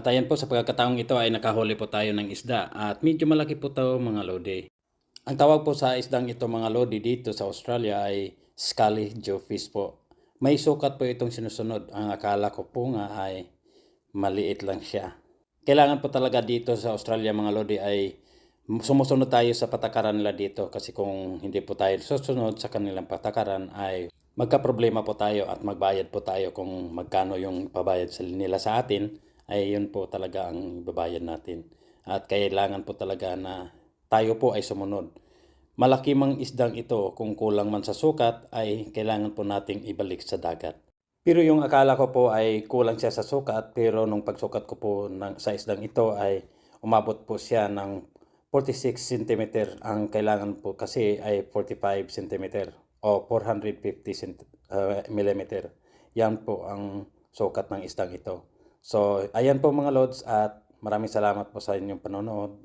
At ayan po sa pagkakataong ito ay nakahuli po tayo ng isda at medyo malaki po to mga lodi. Ang tawag po sa isdang ito mga lodi dito sa Australia ay Scully Jewfish po. May sukat po itong sinusunod. Ang akala ko po nga ay maliit lang siya. Kailangan po talaga dito sa Australia mga lodi ay sumusunod tayo sa patakaran nila dito kasi kung hindi po tayo susunod sa kanilang patakaran ay magka-problema po tayo at magbayad po tayo kung magkano yung pabayad nila sa atin ay yun po talaga ang babayad natin. At kailangan po talaga na tayo po ay sumunod. Malaki mang isdang ito kung kulang man sa sukat ay kailangan po nating ibalik sa dagat. Pero yung akala ko po ay kulang siya sa sukat pero nung pagsukat ko po ng, sa isdang ito ay umabot po siya ng 46 cm. Ang kailangan po kasi ay 45 cm o 450 cent- uh, millimeter. Yan po ang sukat ng isdang ito. So, ayan po mga lods at maraming salamat po sa inyong panonood.